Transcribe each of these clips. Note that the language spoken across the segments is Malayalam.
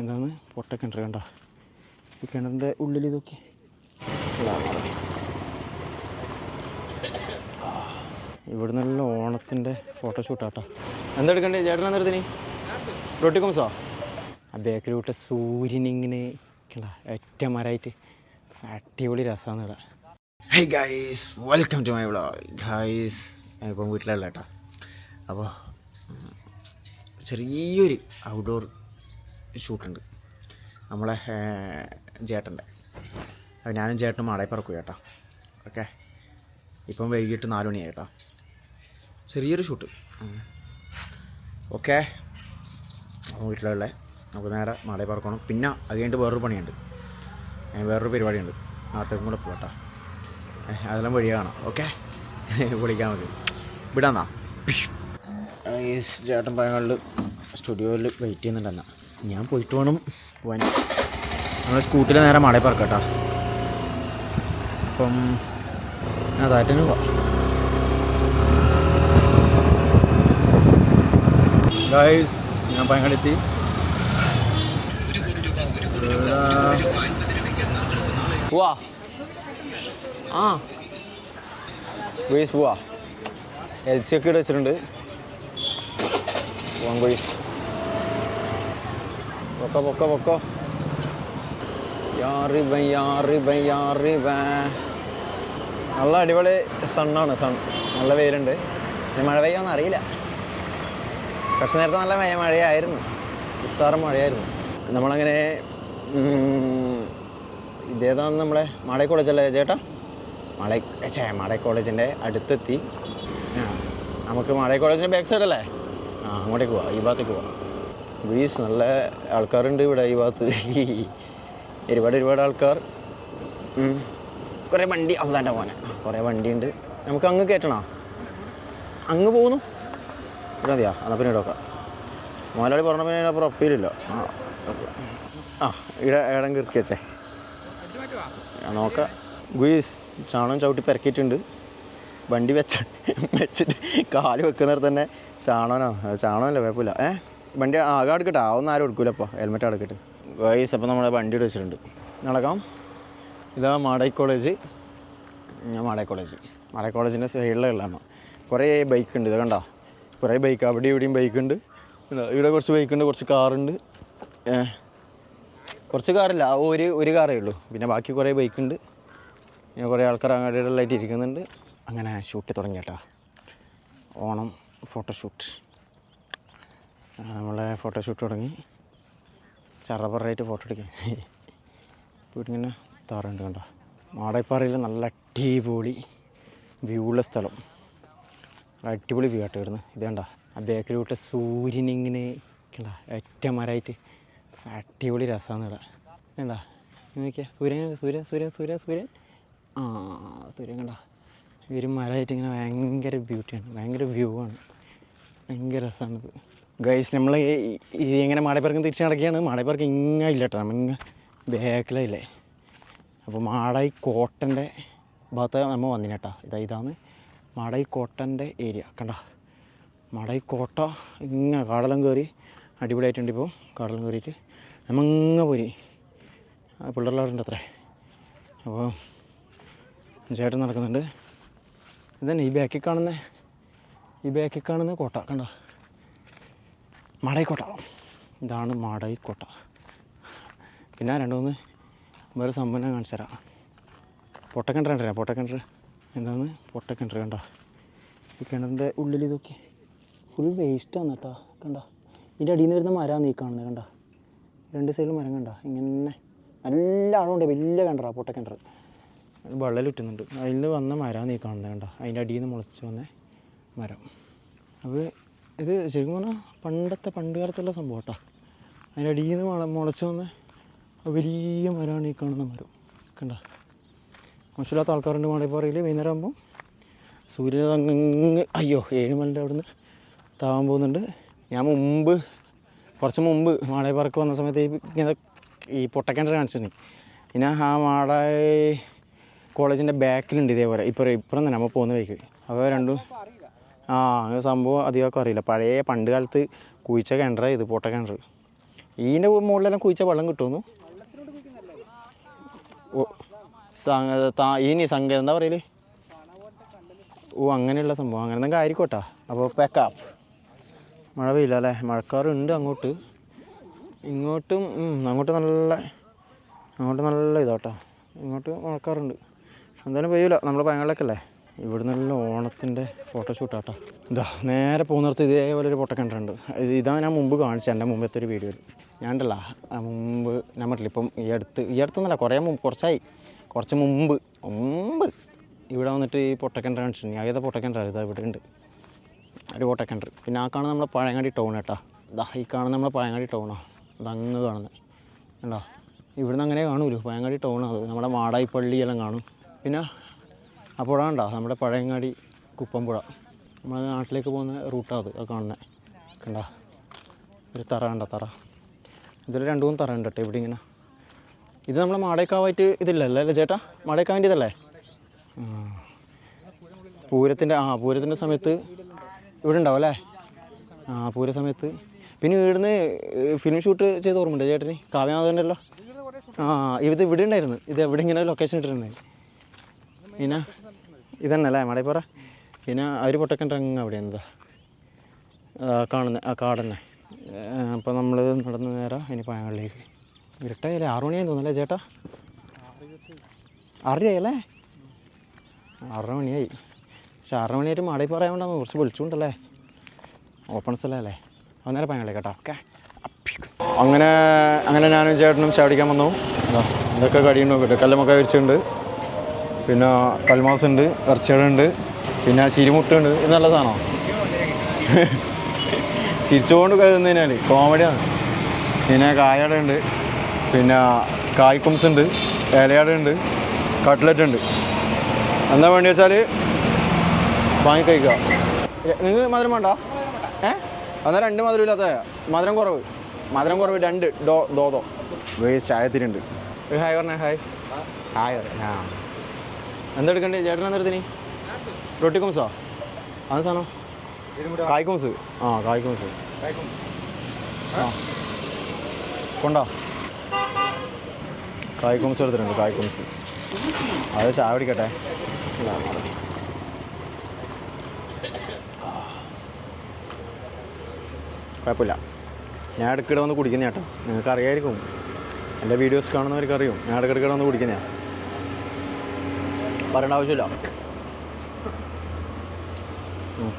എന്താണ്? പൊട്ടക്കിണർ കണ്ട? ഈ കിണറിന്റെ ഉള്ളിൽ ഇതൊക്കെ. ഇവിടെ നല്ല ഓണത്തിന്റെ ഫോട്ടോഷൂട്ടാട്ടോ എന്താ എടുക്കണ്ടേ? ചേട്ടൻ റോട്ടി കുംസോ ആ ബേക്കറി വിട്ട സൂര്യനിങ്ങനെ കണ്ട ഏറ്റവും മരമായിട്ട് അടിപൊളി രസമാണ് ഇവിടെ. Hi guys welcome to my vlog guys ഇപ്പം വീട്ടിലല്ല കേട്ടോ. അപ്പോൾ ചെറിയൊരു ഔട്ട്ഡോർ ഷൂട്ടുണ്ട്. നമ്മളെ ചേട്ടന്റെ. അപ്പോൾ ഞാനും ചേട്ടനും മാടായി പറക്കും ചേട്ടാ ഓക്കെ? ഇപ്പം വൈകിട്ട് നാല് മണിയായി കേട്ടോ. ചെറിയൊരു ഷൂട്ട്. ഓക്കെ? വീട്ടിലുള്ള നമുക്ക് നേരെ മാടായി പറക്കണം. പിന്നെ അത് കഴിഞ്ഞിട്ട് വേറൊരു പണിയുണ്ട്. വേറൊരു പരിപാടിയുണ്ട്. നാട്ടിലേക്കും കൂടെ പോകട്ടോ അതെല്ലാം വഴി കാണാം. ഓക്കെ? വിളിക്കാൻ മതി. വിടാന്നാ? ചേട്ടൻ പഴങ്ങളിൽ സ്റ്റുഡിയോയിൽ വെയിറ്റ് ചെയ്യുന്നുണ്ടെന്നാ. ഞാൻ പോയിട്ട് വേണം പോവാൻ നമ്മൾ സ്കൂട്ടിൽ നേരെ മാടയിൽ പറക്കട്ടോ. അപ്പം അതായിട്ട് പോവാം. പോവാസ് ഞാൻ പഴങ്ങളെത്തി പോവാ. ആ. ഗോയ്സ് പോവാ. എൽ സി ഒക്കെ ഇട്ട് വെച്ചിട്ടുണ്ട്. പോവാൻ ഗോയ്സ് പൊക്കോ പൊക്കോ പൊക്കോ നല്ല അടിപൊളി സണ്ണാണ് സൺ നല്ല വെയിലുണ്ട്. പിന്നെ മഴ പെയ്യാന്ന് അറിയില്ല. പക്ഷെ നേരത്തെ നല്ല മഴ മഴയായിരുന്നു. ഉസ്സാറ മഴയായിരുന്നു. നമ്മളങ്ങനെ ഇതേതാണ് നമ്മളെ മാടേ കോളേജല്ലേ ചേട്ടാ? മാടേ ചേ മാടേ കോളേജിന്റെ അടുത്തെത്തി. നമുക്ക് മാടേ കോളേജിന്റെ ബാക്ക് സൈഡ് അല്ലേ? ആ അങ്ങോട്ടേക്ക് പോവാം. ഈ ഭാഗത്തേക്ക് പോവാം. വീസ് നല്ല ആൾക്കാരുണ്ട് ഇവിടെ ഈ ഭാഗത്ത്. ഒരുപാട് ഒരുപാട് ആൾക്കാർ. കുറേ വണ്ടി അള്ളാന്റെ മോനെ. കുറേ വണ്ടിയുണ്ട്. നമുക്ക് അങ്ങ് കയറ്റണോ? അങ്ങ് പോകുന്നു ഇവിടെ മതിയാ? എന്നാൽ പിന്നെ ഇടക്കാം മോലാളി പറഞ്ഞ പിന്നെ അപ്പുറം ഒപ്പിയില്ലല്ലോ ആ ആ ഇവിടെ ഇടം കിറക്കി വെച്ചേ. നോക്കാം. ഗുയിസ് ചാണകം ചവിട്ടി പെരക്കിയിട്ടുണ്ട്. വണ്ടി വെച്ച വെച്ചിട്ട് കാൽ വെക്കുന്നിടത്ത് തന്നെ ചാണകനോ ചാണകമല്ല കുഴപ്പമില്ല. ഏ? വണ്ടി ആകെ എടുക്കട്ടെ. അതൊന്നും ആരും എടുക്കൂല അപ്പോൾ ഹെൽമെറ്റ് എടുക്കട്ടെ. വൈസ് അപ്പോൾ നമ്മുടെ വണ്ടി ഇവിടെ വെച്ചിട്ടുണ്ട്. നടക്കാം. ഇതാ മാടൈ കോളേജ്. ഞാൻ മാടൈ കോളേജ്. മാടൈ കോളേജിന്റെ സൈഡിലുള്ള കുറേ ബൈക്ക് ഉണ്ട്. ഇത് കണ്ടോ? കുറേ ബൈക്ക് അവിടെ ഇവിടെയും ബൈക്ക് ഉണ്ട്. ഇവിടെ കുറച്ച് ബൈക്ക് ഉണ്ട് കുറച്ച് കാറുണ്ട് കുറച്ച് കാറില്ല ആ ഒരു ഒരു കാറേ ഉള്ളൂ. പിന്നെ ബാക്കി കുറേ ബൈക്ക് ഉണ്ട്. പിന്നെ കുറേ ആൾക്കാർ അങ്ങോട്ടുള്ളതായിട്ട് ഇരിക്കുന്നുണ്ട്. അങ്ങനെ ഷൂട്ട് തുടങ്ങി കേട്ടോ. ഓണം ഫോട്ടോഷൂട്ട് നമ്മളെ ഫോട്ടോഷൂട്ട് തുടങ്ങി. ചറപറായിട്ട് ഫോട്ടോ എടുക്കാൻ. വീട്ടിങ്ങനെ താറുണ്ട് കണ്ടോ? മാടായിപ്പാറയിൽ നല്ല അടിപൊളി വ്യൂ ഉള്ള സ്ഥലം. അടിപൊളി വ്യൂ ആട്ടോ ഇവിടുന്ന്. ഇത് കണ്ട? ആ ബേക്കറി വിട്ട സൂര്യനിങ്ങനെ കണ്ട? ഏറ്റവും മരമായിട്ട് അടിപൊളി രസമാണ് ഇവിടെ. കണ്ട? നോക്കിയാ. സൂര്യൻ സൂര്യൻ സൂര്യൻ സൂര്യൻ സൂര്യൻ. ആ സൂര്യൻ കണ്ട? ഒരു മരമായിട്ട് ഇങ്ങനെ ഭയങ്കര ബ്യൂട്ടിയാണ് ഭയങ്കര വ്യൂ ആണ്. ഭയങ്കര രസമാണിത് ഗൈസ് നമ്മൾ ഇങ്ങനെ മാടപ്പറക്കം തിരിച്ച് നടക്കുകയാണ്. മാടപ്പറക്കം ഇങ്ങനെ ഇല്ല കേട്ടോ നമ്മ ഇങ്ങ ബാക്കിലല്ലേ അപ്പോൾ മാടായി കോട്ടന്റെ ഭാഗത്ത് നമ്മൾ വന്നിനേട്ടാ. ഇതാ ഇതാണ് മാടായി കോട്ടന്റെ ഏരിയ കണ്ട? മാടായി കോട്ട ഇങ്ങനെ കാടെല്ലാം കയറി അടിപൊളിയായിട്ടുണ്ട് ഇപ്പോൾ കാടെല്ലാം കയറിയിട്ട് നമ്മൾ ഇങ്ങനെ പോരി. പിള്ളേരുള്ളവരുണ്ട് അത്രേ അപ്പോൾ ചേട്ടൻ നടക്കുന്നുണ്ട്. ഇതന്നെ ഈ ബാക്കിൽ കാണുന്ന ഈ ബാക്കിൽ കാണുന്ന കോട്ട. കണ്ട? മാടായി കോട്ട ഇതാണ് മാടായിക്കോട്ട പിന്നെ രണ്ട് മൂന്ന് വേറെ സംഭവം കാണിച്ചു തരാം. പൊട്ടക്കിണർ കണ്ടേ പൊട്ടക്കിണർ. എന്താണ്? പൊട്ടക്കിണർ കണ്ട? ഈ കിണറിന്റെ ഉള്ളിൽ ഇതൊക്കെ ഫുൾ വേസ്റ്റാണ് കേട്ടോ. കണ്ട? ഇതിന്റെ അടിയിൽ നിന്ന് വരുന്ന മരമാണ് നീ കാണുന്നത് കണ്ട? രണ്ട് സൈഡിൽ മരം കണ്ട? ഇങ്ങനെ നല്ല ആളുണ്ട് വലിയ കിണറാ പൊട്ടക്കിണർ. വെള്ളം ഇട്ടുന്നുണ്ട്. അതിൽ നിന്ന് വന്ന മരമാണ് നീ കാണുന്നത് കണ്ട? അതിന്റെ അടിയിൽ നിന്ന് മുളച്ച് വന്ന മരം. അപ്പോൾ ഇത് ശരിക്കും പറഞ്ഞാൽ പണ്ടത്തെ പണ്ട് കാലത്തുള്ള സംഭവം കേട്ടോ. അതിന്റെ അടിയിൽ നിന്ന് മുള മുളച്ച് വന്ന വലിയ മരമാണ് ഈ കാണുന്ന മരം. കണ്ട? മോശമില്ലാത്ത ആൾക്കാരുണ്ട് മാളിപ്പാറയിൽ വൈകുന്നേരം ആകുമ്പോൾ സൂര്യൻ അങ്ങ് അയ്യോ ഏഴുമലിന്റെ അവിടെ നിന്ന് താവാൻ പോകുന്നുണ്ട്. ഞാൻ മുമ്പ് കുറച്ച് മുമ്പ് മാളയപ്പാറക്ക് വന്ന സമയത്ത് ഇങ്ങനെ ഈ പൊട്ടക്കിണർ കാണിച്ചിട്ടുണ്ട് പിന്നെ ആ മാടായി കോളേജിന്റെ ബാക്കിലുണ്ട് ഇതേപോലെ. ഇപ്പം ഇപ്പുറം തന്നെ നമ്മൾ പോകുന്ന വഴിക്ക്. അപ്പോൾ രണ്ടും ആ അങ്ങനെ സംഭവം അധികമൊക്കെ അറിയില്ല. പഴയ പണ്ട് കാലത്ത് കുഴിച്ച കിണർ ഇത് പൊട്ട കിണർ ഈന്റെ മുകളിലെല്ലാം കുഴിച്ച വെള്ളം കിട്ടുമെന്നു? ഓ ഈനി സംഘ എന്താ പറയൽ? ഓ അങ്ങനെയുള്ള സംഭവം. അങ്ങനെ എന്തെങ്കിലും ആയിരിക്കോട്ടാ. അപ്പോൾ പാക്കപ്പ് മഴ പെയ്യില്ല അല്ലേ? മഴക്കാറുണ്ട് അങ്ങോട്ട്. ഇങ്ങോട്ടും അങ്ങോട്ട് നല്ല അങ്ങോട്ട് നല്ല ഇതാട്ടോ. ഇങ്ങോട്ട് മഴക്കാറുണ്ട്. എന്തായാലും പെയ്യൂല. നമ്മൾ പയങ്ങളിലൊക്കെ അല്ലേ? ഇവിടെ നല്ല ഓണത്തിന്റെ ഫോട്ടോഷൂട്ടാട്ടോ ഇതാ നേരെ പോകുന്നിടത്ത് ഇതേപോലെ ഒരു പൊട്ടക്കിണറുണ്ട് ഇത് ഞാൻ മുമ്പ് കാണിച്ച എന്റെ മുമ്പത്തെ ഒരു വീഡിയോയിൽ ആ മുമ്പ് ഞാൻ പറ്റില്ല ഇപ്പം ഈ അടുത്ത് ഈ അടുത്തൊന്നല്ല കുറേ മുമ്പ് കുറച്ചായി. കുറച്ച് മുമ്പ് മുമ്പ് ഇവിടെ വന്നിട്ട് ഈ പൊട്ടക്കിണർ കാണിച്ചിട്ടുണ്ട്. ഏതാ പൊട്ടക്കിണറാണ് ഇതാ ഇവിടെ ഉണ്ട്. ഒരു പൊട്ടക്കിണർ പിന്നെ ആ കാണുന്ന നമ്മളെ പഴയങ്ങാടി ടൗൺ കേട്ടോ ഇതാ ഈ കാണുന്ന നമ്മളെ പഴയങ്ങാടി ടൗണോ അതങ്ങ് കാണുന്നത് കണ്ടോ? ഇവിടുന്ന് അങ്ങനെ കാണൂലോ? പഴയങ്ങാടി ടൗണാണ് അത്. നമ്മുടെ മാടായി പള്ളിയെല്ലാം കാണും. പിന്നെ ആ പുഴ കണ്ടോ നമ്മുടെ പഴയങ്ങാടി കുപ്പംപുഴ. നമ്മുടെ നാട്ടിലേക്ക് പോകുന്ന റൂട്ടാണ് അത് കാണുന്നത് കണ്ട? ഒരു തറ കണ്ട തറ. ഇതിൽ രണ്ട് മൂന്ന് തറ ഉണ്ട് കേട്ടോ ഇവിടെ ഇങ്ങനെ. ഇത് നമ്മളെ മാടേക്കാവായിട്ട് ഇതില്ലല്ലേ അല്ലേ ചേട്ടാ? മാടേക്കാവിന്റെ ഇതല്ലേ. പൂരത്തിന്റെ ആ പൂരത്തിന്റെ സമയത്ത് ഇവിടെ ഉണ്ടാവും അല്ലേ? ആ പൂര സമയത്ത്. പിന്നെ ഇവിടുന്ന് ഫിലിം ഷൂട്ട് ചെയ്ത് ഓർമ്മയുണ്ട് ചേട്ടന്? കാവ്യനാഥന്റെ ആ ഇത് ഇവിടെ ഉണ്ടായിരുന്നു. ഇത് എവിടെ ഇങ്ങനെ ലൊക്കേഷൻ ഇട്ടിരുന്നത്? പിന്നെ ഇതന്നെ അല്ലേ മടയപ്പുറ പിന്നെ അരി പൊട്ടക്കന്റെ അങ്ങ് അവിടെ എന്താ കാണുന്ന ആ കാടന്നെ. അപ്പോൾ നമ്മൾ നടന്ന് നേരം ഇനി പഴങ്ങളിലേക്ക് ഇരട്ടയല്ലേ? ആറു മണിയായി തോന്നല്ലേ ചേട്ടാ? ആറരയായല്ലേ ആറര മണിയായി. പക്ഷെ ആറര മണിയായിട്ട് മാടയിൽ നമ്മൾ കുറച്ച് വിളിച്ചുകൊണ്ടല്ലേ? ഓപ്പൺ സ്ഥലമല്ലേ അന്നേരം പഴങ്ങളിലേക്ക് കേട്ടോ. ഓക്കെ? അങ്ങനെ അങ്ങനെ ഞാനും ചേട്ടനും ചാടിക്കാൻ വന്നു. ഇതാ, ഇതൊക്കെ കടിയുണ്ട്? നോക്കട്ടെ കല്ലുമൊക്കെ വിരിച്ചിട്ടുണ്ട്? പിന്നെ കൽമാസ് ഉണ്ട് ഇറച്ചികളുണ്ട് പിന്നെ ചിരിമുട്ടുണ്ട്. ഇത് നല്ല സാധനമാണ് ചിരിച്ചുകൊണ്ട് കരുതുന്നതിനാൽ കോമഡിയാണ്. പിന്നെ കായട ഉണ്ട് പിന്നെ കായ്ക്കുംസ് ഉണ്ട് ഇലയട ഉണ്ട് കട്ട്ലറ്റ് ഉണ്ട് എന്താ വേണ്ടി വെച്ചാൽ വാങ്ങി കഴിക്കുക. നിങ്ങൾ മധുരം വേണ്ട? ഏ? എന്നാൽ രണ്ട് മധുരം ഇല്ലാത്ത മധുരം കുറവ്. മധുരം കുറവ് രണ്ട്. ഡോ ദോ. വേസ്റ്റ് ചായത്തിനുണ്ട് ഒരു ഹായ് പറഞ്ഞേ ഹായ് ഹായ്. ആ. എന്തെടുക്കണ്ടേ? ചേട്ടൻ എന്തെടുത്തിന് റൊട്ടി കുംസോ? അത് സാധനം. കായ്ക്കുംസ്. ആ കായ്ക്കുംസ്. ആ. കൊണ്ടോ? കായ്ക്കുംസ് എടുത്തിട്ടുണ്ട് കായ്ക്കുംസ്. അത് ചായ പിടിക്കട്ടെ കുഴപ്പമില്ല. ഞാൻ ഇടയ്ക്കിടെ വന്ന് കുടിക്കുന്ന ചേട്ടാ നിങ്ങൾക്ക് അറിയായിരിക്കും എന്റെ വീഡിയോസ് കാണുന്നവർക്ക് അറിയും ഞാൻ ഇടയ്ക്കിടയ്ക്കിടെ വന്ന് കുടിക്കുന്നതാണ് പറയേണ്ട ആവശ്യമില്ല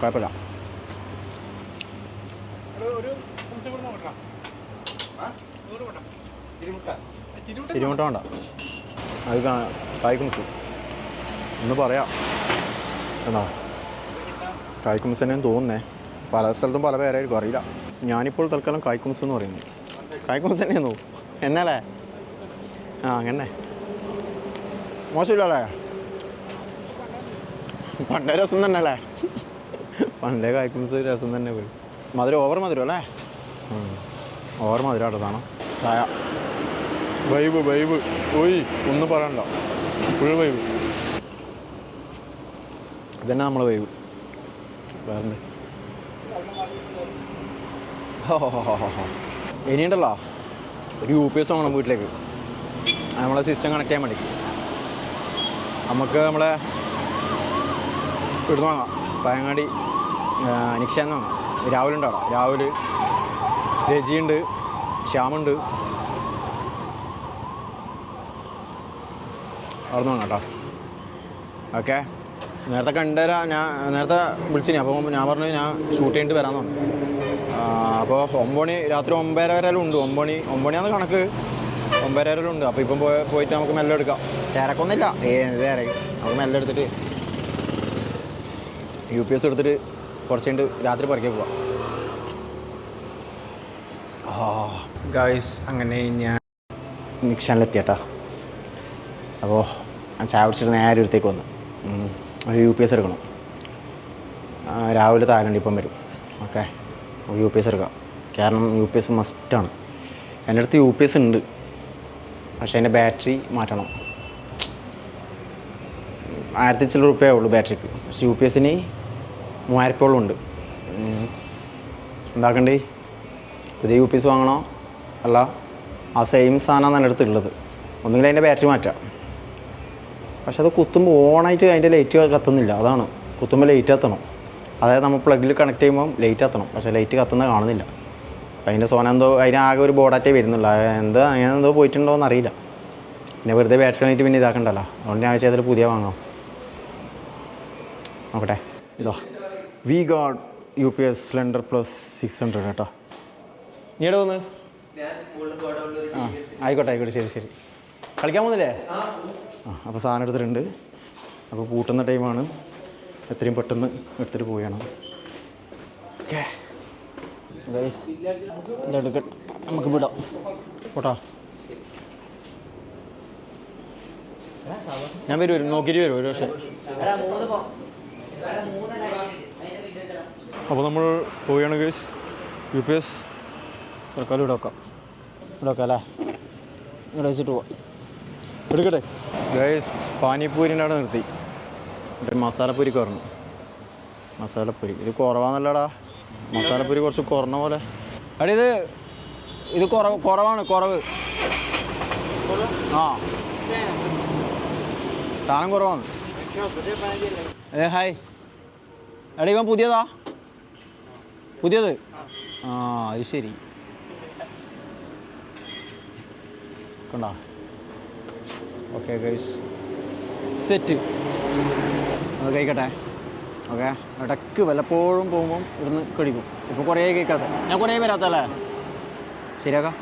കുഴപ്പമില്ല. തിരുമുട്ട. വേണ്ട. അത് കായ്ക്കുംസ് ഒന്ന് പറയാം. എന്നാ? കായ്ക്കുംസ് തന്നെയാണ് തോന്നുന്നേ. പല സ്ഥലത്തും പല പേരായിരിക്കും അറിയില്ല. ഞാനിപ്പോൾ തൽക്കാലം കായ്ക്കുംസ് എന്ന് പറയുന്നു കായ്ക്കുംസ് തന്നെയാണോ എന്നല്ലേ ആ അങ്ങനെ മോശമില്ലല്ലേ? പണ്ടേ രസം തന്നെ അല്ലേ പണ്ടേ കായ്ക്കുന്ന രസം തന്നെ പോയി മധുരം ഓവർ മധുരം അല്ലേ? ഓവർ മധുരം അടുത്താണ് ചായ. വൈബ് വൈബ് പോയി ഒന്നും പറയണ്ട. ഫുൾ വൈബ് ഇതന്നെ നമ്മളെ വൈബ് വേറെ ഇനിയുണ്ടല്ലോ? ഒരു യു പി എസ് വേണം വീട്ടിലേക്ക്. നമ്മളെ സിസ്റ്റം കണക്ട് ചെയ്യാൻ വേണ്ടി നമുക്ക് നമ്മളെ ഇവിടുന്ന് വാങ്ങാം പയങ്ങാടി നിക്ഷാന്ന് വാങ്ങാം ഉണ്ട് രാഹുൽ രജിയുണ്ട് ശ്യാമുണ്ട് അവിടെ നിന്ന് കേട്ടോ. ഓക്കെ. നേരത്തെ കണ്ടുവരാ ഞാൻ നേരത്തെ വിളിച്ചിനി. അപ്പോൾ ഞാൻ പറഞ്ഞു ഞാൻ ഷൂട്ട് ചെയ്തിട്ട് വരാമെന്ന് പറഞ്ഞു. അപ്പോൾ ഒമ്പണി രാത്രി ഒമ്പതര വരെ ഉണ്ട്. ഒമ്പണി ഒമ്പണിയാന്ന് കണക്ക്. ഒമ്പതര വരെ ഉണ്ട്. അപ്പോൾ ഇപ്പം പോയി പോയിട്ട് നമുക്ക് മെല്ലെ എടുക്കാം. തിരക്കൊന്നുമില്ല. ഏ നേരെ നമുക്ക് മെല്ലെ എടുത്തിട്ട് യു പി എസ് എടുത്തിട്ട് കുറച്ച് കഴിഞ്ഞിട്ട് രാത്രി പറിക്കാൻ പോവാം. ഗായ്സ് അങ്ങനെ ഞാൻ നിക്ഷാനിലെത്തിയട്ടാ. അപ്പോൾ ഞാൻ ചായ കുടിച്ചിട്ട് നേരെ ഒരുത്തേക്ക് വന്നു. ഒരു യു പി എസ് എടുക്കണം. ആ, രാവിലെ താരണ്ട് ഇപ്പം വരും. ഓക്കെ യു പി എസ് എടുക്കാം. കാരണം യു പി എസ് മസ്റ്റാണ് എന്റെ അടുത്ത് യു പി എസ് ഉണ്ട്. പക്ഷേ അതിന്റെ ബാറ്ററി മാറ്റണം. ആയിരത്തി ചില്ലറുപ്യേ റുപ്യ ഉള്ളൂ ബാറ്ററിക്ക്. പക്ഷേ യു പി എസിന് മൂവായിരത്തോളം ഉണ്ട്. എന്താക്കണ്ടേ? പുതിയ യു പി എസ് വാങ്ങണോ? അല്ല ആ സെയിം സാധനമാണ് എന്റെ അടുത്ത് ഉള്ളത് ഒന്നുകിൽ അതിന്റെ ബാറ്ററി മാറ്റാം. പക്ഷെ അത് കുത്തുമ്പോൾ ഓണായിട്ട് അതിന്റെ ലൈറ്റ് കത്തുന്നില്ല. അതാണ്. കുത്തുമ്പോൾ ലൈറ്റ് എത്തണം അതായത് നമ്മൾ പ്ലഗിൽ കണക്ട് ചെയ്യുമ്പോൾ ലൈറ്റ് എത്തണം പക്ഷേ ലൈറ്റ് കത്തുന്നത് കാണുന്നില്ല. അതിന്റെ സോന എന്തോ അതിനാകെ ഒരു ബോർഡാറ്റേ വരുന്നുള്ളൂ. അത് എന്താ അങ്ങനെ എന്തോ പോയിട്ടുണ്ടോ എന്ന് അറിയില്ല. പിന്നെ വെറുതെ ബാറ്ററി വാങ്ങിയിട്ട് പിന്നെ ഇതാക്കണ്ടല്ലോ. അതുകൊണ്ട് ഞാൻ വെച്ചാൽ പുതിയ വാങ്ങാം നോക്കട്ടെ. ഇതാ. V Guard U P S cylinder plus six hundred കേട്ടോ. നീ എവിടെ വന്ന് ആ ആയിക്കോട്ടെ ആയിക്കോട്ടെ ശരി ശരി. കളിക്കാൻ പോകുന്നില്ലേ? ആ അപ്പോൾ സാധനം എടുത്തിട്ടുണ്ട്. അപ്പോൾ പൂട്ടുന്ന ടൈമാണ് എത്രയും പെട്ടെന്ന് എടുത്തിട്ട് പോവുകയാണ് ഓക്കെ ഇതെടുക്ക നമുക്ക് വിടാം. പോട്ടോ. ഞാൻ വരും വരും. നോക്കിയിട്ട് വരും ഒരു പക്ഷേ. അപ്പോൾ നമ്മൾ പോവുകയാണ് ഗേസ് യു പി എസ് തൽക്കാലം ഇവിടെ വെക്കാം. ഇവിടെ വെക്കാം അല്ലേ? ഇവിടെ വെച്ചിട്ട് പോവാം. എടുക്കട്ടെ. ഗൈസ് പാനിപ്പൂരിന്റെ അവിടെ നിർത്തി. മറ്റേ മസാലപ്പൂരി കുറഞ്ഞു മസാലപ്പൂരി. ഇത് കുറവാന്നല്ലടാ. മസാലപ്പൂരി കുറച്ച് കുറഞ്ഞ പോലെ. അടി ഇത് ഇത് കുറവ് കുറവാണ് കുറവ്. ആ. സാധനം കുറവാണ്. ഏ ഹായ് അടി ഇവൻ പുതിയതാ? പുതിയത്? ആ അത് ശരി. കണ്ടാ? ഓക്കെ ഗൈസ് സെറ്റ് അത് കഴിക്കട്ടെ. ഓക്കെ ഇടയ്ക്ക് വല്ലപ്പോഴും പോകുമ്പം ഇവിടുന്ന് കഴിക്കും. ഇപ്പോൾ കുറേ കഴിക്കാത്ത. ഞാൻ കുറേ വരാത്തല്ലേ? ശരിയാക്കാം.